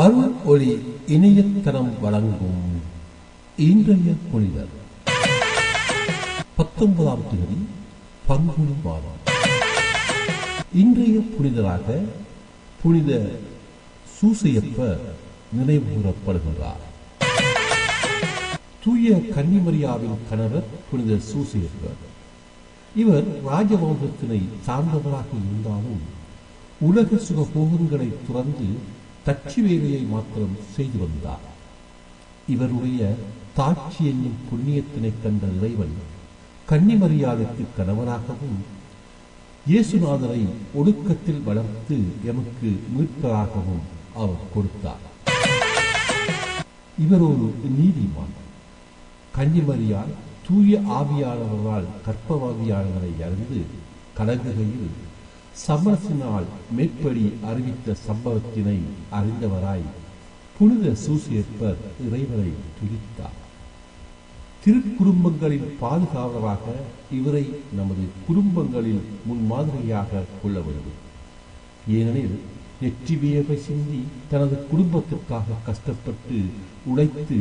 அருள் ஒளி இணையத்தனம் வழங்கும் இன்றைய புனிதர். பத்தொன்பதாம் தேதி பங்குனி மாதம். இன்றைய புனிதராக புனித சூசையப்பர் நினைவுகூரப்படுகின்றார் தூய கன்னிமரியாவின் கணவர் புனித சூசையப்பர். இவர் ராஜவம்சத்தினை சார்ந்தவராக இருந்தாலும் உலக சுகபோகங்களை துறந்து தச்சு வேலையை மாத்திரம் செய்து வந்தார். இவருடைய தாட்சி என்னும் புண்ணியத்தினை கண்ட இறைவன் கன்னிமரியாளுக்கு கணவனாகவும் இயேசுநாதரை ஒடுக்கத்தில் வளர்த்து எமக்கு மீட்பராகவும் அவர் கொடுத்தார். இவர் ஒரு நீதிமான் கன்னிமரியால் தூய ஆவியாளர்களால் கற்பவாதியாளர்களை அறிந்து கலங்குகையில் சமரசினால் மேற்படி அறிவித்த சம்பவத்தினை அறிந்தவராய் புனித சூசியப்பர் இறைவனை துதித்தார். திருக்குடும்பங்களின் பாதுகாவலராக இவரை நமது குடும்பங்களில் முன்மாதிரியாக கொள்ள வேண்டும். ஏனெனில் நெற்றி வியர்வை சிந்தி தனது குடும்பத்திற்காக கஷ்டப்பட்டு உழைத்து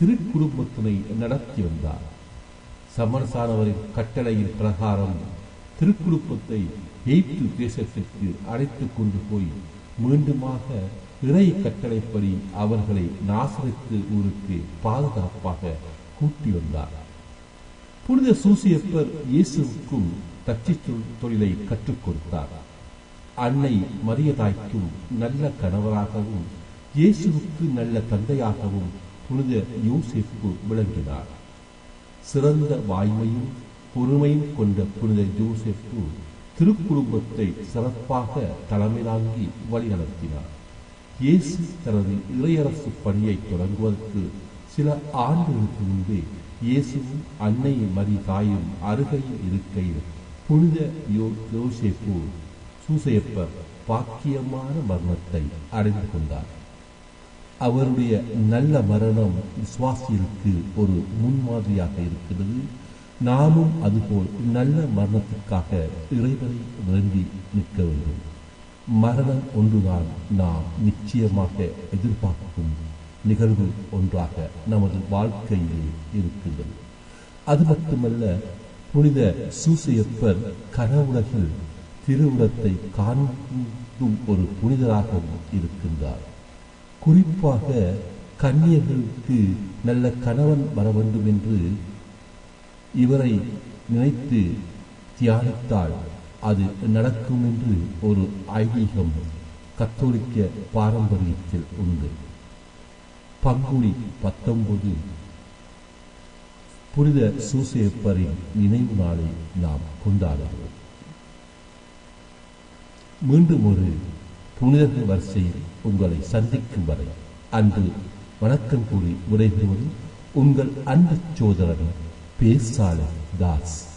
திருக்குடும்பத்தினை நடத்தி வந்தார். சமரசானவரின் கட்டளையின் பிரகாரம் திருக்குடும்பத்தை எய்த்து தேசத்திற்கு அழைத்து கொண்டு போய் மீண்டுமாக இறை கட்டளைப்படி அவர்களை நாசரித்து ஊருக்கு பாதுகாப்பாக கூட்டி வந்தார். புனித சூசியப்பர் இயேசுவுக்கும் தச்சு தொழிலை கற்றுக் கொடுத்தார். அன்னை மரியதாய்க்கும் நல்ல கணவராகவும் இயேசுவுக்கு நல்ல தந்தையாகவும் புனித யோசிப்பு விளங்கினார். சிறந்த வாய்மையும் பொறுமையும் கொண்ட புனித ஜோசெப்பு திருக்குடும்பத்தை சிறப்பாக தலைமை தாங்கி வழிநடத்தினார் இயேசு தனது இளையரசு பணியை தொடங்குவதற்கு சில ஆண்டுகளுக்கு முன்பே இயேசுவும் அன்னை மரி தாயும் அருகையில் இருக்கையில் புனித யோ யோசேப்பு சூசையப்பர் பாக்கியமான மரணத்தை அடைந்து கொண்டார். அவருடைய நல்ல மரணம் விசுவாசிகளுக்கு ஒரு முன்மாதிரியாக இருக்கிறது. நாமும் அதுபோல் நல்ல மரணத்திற்காக இறைவனை வேண்டி நிற்க வேண்டும். மரணம் ஒன்றுதான் நாம் நிச்சயமாக எதிர்பார்க்கும் நிகழ்வு ஒன்றாக நமது வாழ்க்கையில் இருக்கின்றது. அது மட்டுமல்ல புனித சூசையப்பர் கனவுலகில் திருவுடத்தை காண்கும் ஒரு புனிதராகவும் இருக்கின்றார். குறிப்பாக கன்னியர்களுக்கு நல்ல கணவன் வர வேண்டும் என்று இவரை நினைத்து தியானித்தால் அது நடக்கும் என்று ஒரு ஐதீகம் கத்தோலிக்க பாரம்பரியத்தில் உண்டு. பங்குனி பத்தொன்பது. புனித சூசேப்பரின் நினைவு நாளை நாம் கொண்டாடுகிறோம் மீண்டும் ஒரு புனிதர்கள் வரிசையில் உங்களை சந்திக்கும் வரை அன்று வணக்கம் கூறி விடைபெறுவது உங்கள் அன்பு சோதரன் Pesar das